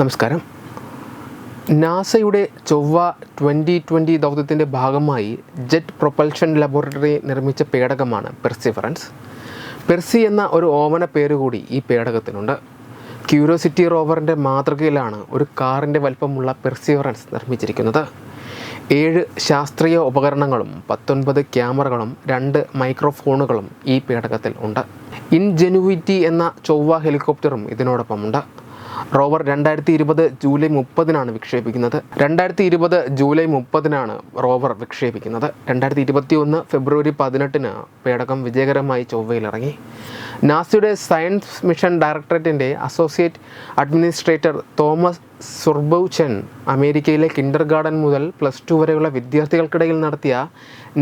നമസ്കാരം. നാസയുടെ ചൊവ്വ ട്വന്റി ട്വന്റി ദൗത്യത്തിന്റെ ഭാഗമായി ജെറ്റ് പ്രൊപ്പൽഷൻ ലബോറട്ടറി നിർമ്മിച്ച പേടകമാണ് പെർസിഫറൻസ് പെർസി എന്ന ഒരു ഓമന പേര് കൂടി ഈ പേടകത്തിനുണ്ട്. ക്യൂരോസിറ്റി റോവറിന്റെ മാതൃകയിലാണ് ഒരു കാറിന്റെ വലിപ്പമുള്ള പെർസിഫറൻസ് നിർമ്മിച്ചിരിക്കുന്നത്. ഏഴ് ശാസ്ത്രീയ ഉപകരണങ്ങളും പത്തൊൻപത് ക്യാമറകളും രണ്ട് മൈക്രോഫോണുകളും ഈ പേടകത്തിൽ ഉണ്ട്. ഇൻജെനുവിറ്റി എന്ന ചൊവ്വ ഹെലികോപ്റ്ററും ഇതിനോടൊപ്പമുണ്ട്. റോവർ രണ്ടായിരത്തി ഇരുപത് ജൂലൈ മുപ്പതിനാണ് വിക്ഷേപിക്കുന്നത്. രണ്ടായിരത്തി ഇരുപത് ജൂലൈ മുപ്പതിനാണ് റോവർ വിക്ഷേപിക്കുന്നത്. രണ്ടായിരത്തി ഇരുപത്തി ഒന്ന് ഫെബ്രുവരി പതിനെട്ടിന് പേടകം വിജയകരമായി ചൊവ്വയിലിറങ്ങി. നാസയുടെ സയൻസ് മിഷൻ ഡയറക്ടറേറ്റിന്റെ അസോസിയേറ്റ് അഡ്മിനിസ്ട്രേറ്റർ തോമസ് സുർബൌച്ചൻ അമേരിക്കയിലെ കിൻഡർ ഗാർഡൻ മുതൽ പ്ലസ് ടു വരെയുള്ള വിദ്യാർത്ഥികൾക്കിടയിൽ നടത്തിയ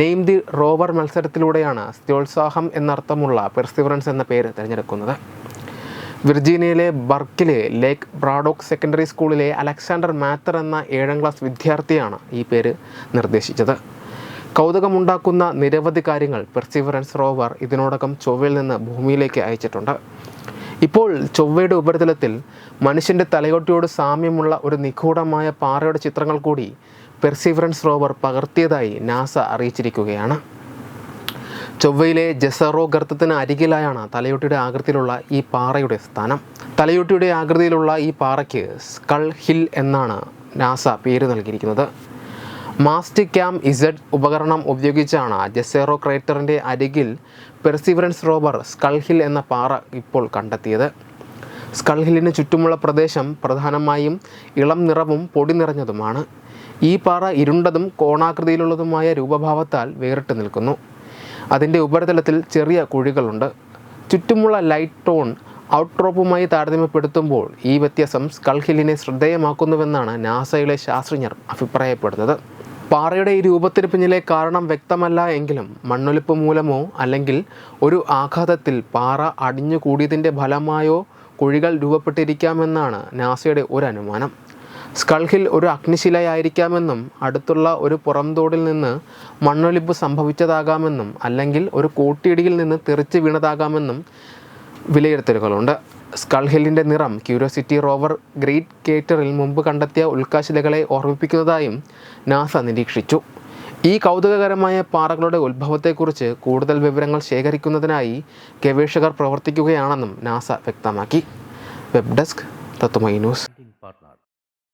നെയിം ദി റോവർ മത്സരത്തിലൂടെയാണ് സ്ഥിരോത്സാഹം എന്നർത്ഥമുള്ള പെർസിവറൻസ് എന്ന പേര് തിരഞ്ഞെടുക്കുന്നത്. വിർജീനിയയിലെ ബർക്കിലെ ലേക്ക് ബ്രാഡോക്ക് സെക്കൻഡറി സ്കൂളിലെ അലക്സാണ്ടർ മാത്തർ എന്ന ഏഴാം ക്ലാസ് വിദ്യാർത്ഥിയാണ് ഈ പേര് നിർദ്ദേശിച്ചത്. കൗതുകമുണ്ടാക്കുന്ന നിരവധി കാര്യങ്ങൾ പെർസിവറൻസ് റോവർ ഇതിനോടകം ചൊവ്വയിൽ നിന്ന് ഭൂമിയിലേക്ക് അയച്ചിട്ടുണ്ട്. ഇപ്പോൾ ചൊവ്വയുടെ ഉപരിതലത്തിൽ മനുഷ്യന്റെ തലയോട്ടിയോട് സാമ്യമുള്ള ഒരു നിഗൂഢമായ പാറയുടെ ചിത്രങ്ങൾ കൂടി പെർസിവറൻസ് റോവർ പകർത്തിയതായി നാസ അറിയിച്ചിരിക്കുകയാണ്. ചൊവ്വയിലെ ജെസറോ ഗർത്തത്തിന് അരികിലായാണ് തലയോട്ടിയുടെ ആകൃതിയിലുള്ള ഈ പാറയുടെ സ്ഥാനം. തലയോട്ടിയുടെ ആകൃതിയിലുള്ള ഈ പാറയ്ക്ക് സ്കൾ ഹിൽ എന്നാണ് നാസ പേര് നൽകിയിരിക്കുന്നത്. മാസ്റ്റ് ക്യാം ഇസഡ് ഉപകരണം ഉപയോഗിച്ചാണ് ജെസേറോ ക്രേറ്ററിന്റെ അരികിൽ പെർസിവറൻസ് റോബർ സ്കൾ ഹിൽ എന്ന പാറ ഇപ്പോൾ കണ്ടെത്തിയത്. സ്കൾ ഹില്ലിന് ചുറ്റുമുള്ള പ്രദേശം പ്രധാനമായും ഇളം നിറവും പൊടി നിറഞ്ഞതുമാണ്. ഈ പാറ ഇരുണ്ടതും കോണാകൃതിയിലുള്ളതുമായ രൂപഭാവത്താൽ വേറിട്ട് നിൽക്കുന്നു. അതിന്റെ ഉപരിതലത്തിൽ ചെറിയ കുഴികളുണ്ട്. ചുറ്റുമുള്ള ലൈറ്റ് ടോൺ ഔട്ട്രോപ്പുമായി താരതമ്യപ്പെടുത്തുമ്പോൾ ഈ വ്യത്യാസം സ്കൾഹില്ലിനെ ശ്രദ്ധേയമാക്കുന്നുവെന്നാണ് നാസയിലെ ശാസ്ത്രജ്ഞർ അഭിപ്രായപ്പെടുന്നത്. പാറയുടെ ഈ രൂപത്തിന് പിന്നിലെ കാരണം വ്യക്തമല്ല എങ്കിലും മണ്ണൊലിപ്പ് മൂലമോ അല്ലെങ്കിൽ ഒരു ആഘാതത്തിൽ പാറ അടിഞ്ഞുകൂടിയതിന്റെ ഫലമായോ കുഴികൾ രൂപപ്പെട്ടിരിക്കാമെന്നാണ് നാസയുടെ ഒരു അനുമാനം. സ്കൾ ഹിൽ ഒരു അഗ്നിശിലയായിരിക്കാമെന്നും അടുത്തുള്ള ഒരു പുറംതോടിൽ നിന്ന് മണ്ണൊലിപ്പ് സംഭവിച്ചതാകാമെന്നും അല്ലെങ്കിൽ ഒരു കൂട്ടിയിടിയിൽ നിന്ന് തെറിച്ച് വീണതാകാമെന്നും വിലയിരുത്തലുകളുണ്ട്. സ്കൾഹില്ലിന്റെ നിറം ക്യൂരിയോസിറ്റി റോവർ ഗ്രേറ്റ് കേറ്ററിൽ മുമ്പ് കണ്ടെത്തിയ ഉൽക്കാശിലകളെ ഓർമ്മിപ്പിക്കുന്നതായും നാസ നിരീക്ഷിച്ചു. ഈ കൗതുകകരമായ പാറകളുടെ ഉത്ഭവത്തെക്കുറിച്ച് കൂടുതൽ വിവരങ്ങൾ ശേഖരിക്കുന്നതിനായി ഗവേഷകർ പ്രവർത്തിക്കുകയാണെന്നും നാസ വ്യക്തമാക്കി. Web desk Tatvamayi news.